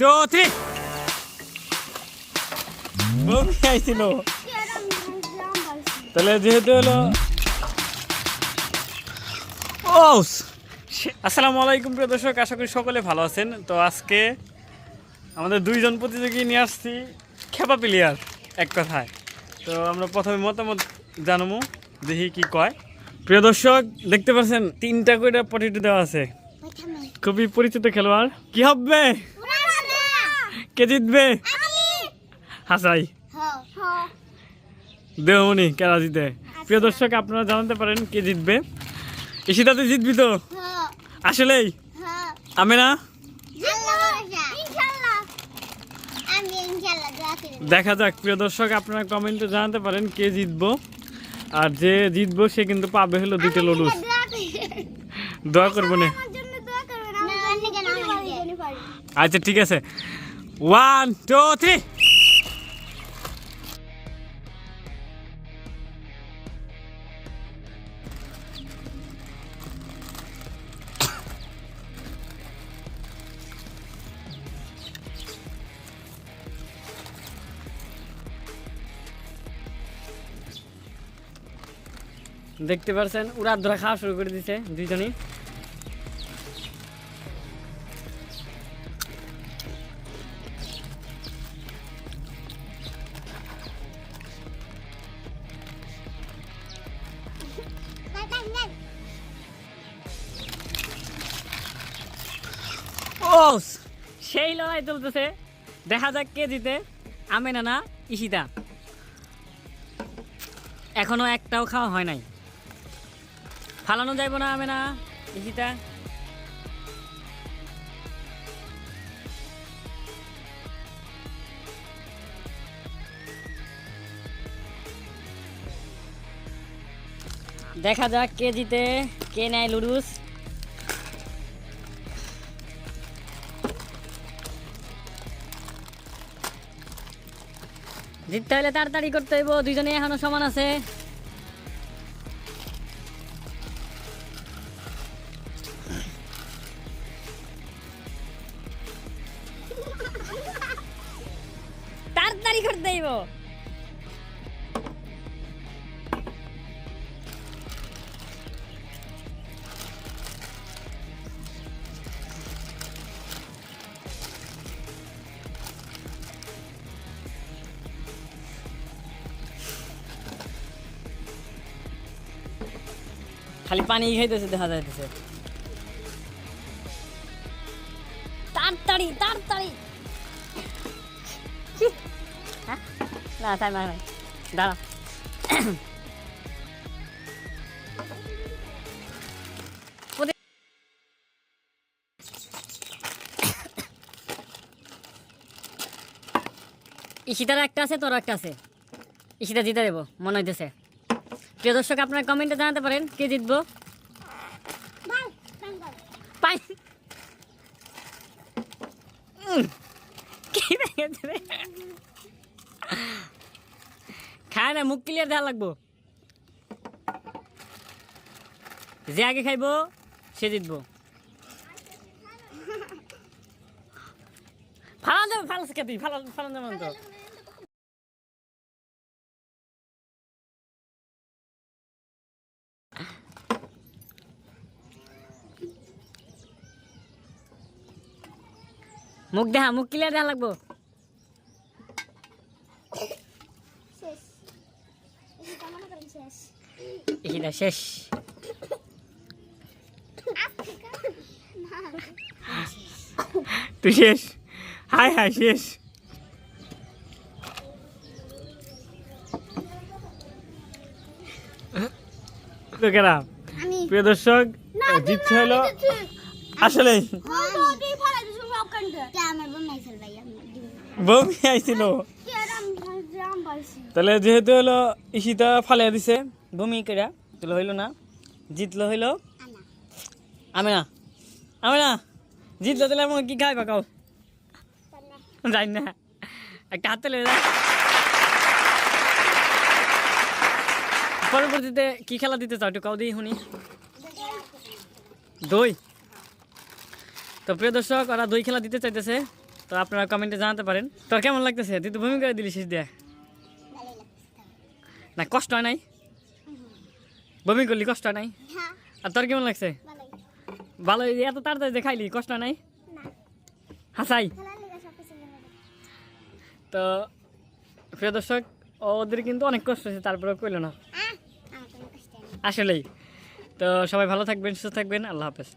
Two three বমি আইছিল তাহলে যেহেতু হলো ও আসসালামু আলাইকুম প্রিয় দর্শক আশা করি সকলে ভালো আছেন। তো আজকে আমাদের দুইজন প্রতিযোগী নিয়ে আসছি খেপা প্লেয়ার এক কথায়। তো আমরা প্রথমে মতামত জানাব দেখি কি কয়। প্রিয় দর্শক দেখতে পাচ্ছেন তিনটা করে পটেটো দেওয়া আছে। খুবই পরিচিত খেলোয়াড়। কি হবে? কে জিতবে? হাসাই। দেহমনি কেরা জিতে? প্রিয় দর্শক আপনারা জানাতে পারেন কে জিতবে। ইশিতাতে জিতবি তো? আসলেই? আমি না? দেখা যাক প্রিয় দর্শক আপনারা কমেন্টে জানাতে পারেন কে জিতবো। আর যে জিতবো সে কিন্তু পাবে হলো দুটো লডুস দোয়া করব না। আচ্ছা ঠিক আছে। ওয়ান টু থ্রি দেখতে পাচ্ছেন উড়া ধরা খাওয়া শুরু করে দিছে দুইজনই। ও সেই লড়াই চলতেছে। দেখা যাক কে জিতে। না ইশিতা এখনও একটাও খাওয়া হয় নাই। ফালানো যাইব না আমেনা ইশিতা দেখা যাক কে জিতে, কে নেয় লুডুস। জিততে হলে তাড়াতাড়ি করতে হইব দুইজনে এখনও সমান আছে। তাড়াতাড়ি করতে হইব। খালি পানি খাইতেছে, দেখা যাইতেছে। তাড়াতাড়ি তাড়াতাড়ি। হ্যাঁ? না, তাই নাই। দাঁড়া। ইশিতার একটা আছে, তোর একটা আছে। ইশিতা জিতে দেবো, মনে হইতেছে। প্রিয় দর্শক আপনারা কমেন্টে জানাতে পারেন কে জিতবো? খায় না মুখ ক্লিয়ার দেওয়া লাগবো। যে আগে খাইবো সে জিতবো। ফালান যাবে ফালাস তুই ফালান ফালান যাবেন তো মুখ দেখা মুখ ক্লিয়ার দেখা লাগবো। এটা শেষ। তুই শেষ? হাই হাই শেষ। লোকেরা প্রিয় দর্শক জিতছে হলো আসলে বমি তাহলে যেহেতু হলো ইশিতা ফালে দিছে, বমি কেরা তাহলে হইল না, জিতলো হইল আমি না আমি না জিতলো তাহলে আমার কি খাই পাকাও জানি না, একটা হাতে লেগে যায় পরবর্তীতে কি খেলা দিতে চাও একটু কাউ দিই শুনি। দই। তো প্রিয় দর্শক ওরা দুই খেলা দিতে চাইতেছে তো আপনারা কমেন্টে জানাতে পারেন। তোর কেমন লাগতেছে? তুই তো বমি করে দিলি শেষ দিয়ে। না কষ্ট হয় নাই? বমি করলি কষ্ট হয় নাই? হ্যাঁ। আর তোর কেমন লাগছে? ভালো এত তাড়াতাড়ি দেখাইলি কষ্ট নাই? হাসাই। তো প্রিয় দর্শক ওদের কিন্তু অনেক কষ্ট হয়েছে তারপরে কইলো না। আসলেই। তো সবাই ভালো থাকবেন সুস্থ থাকবেন। আল্লাহ হাফেজ।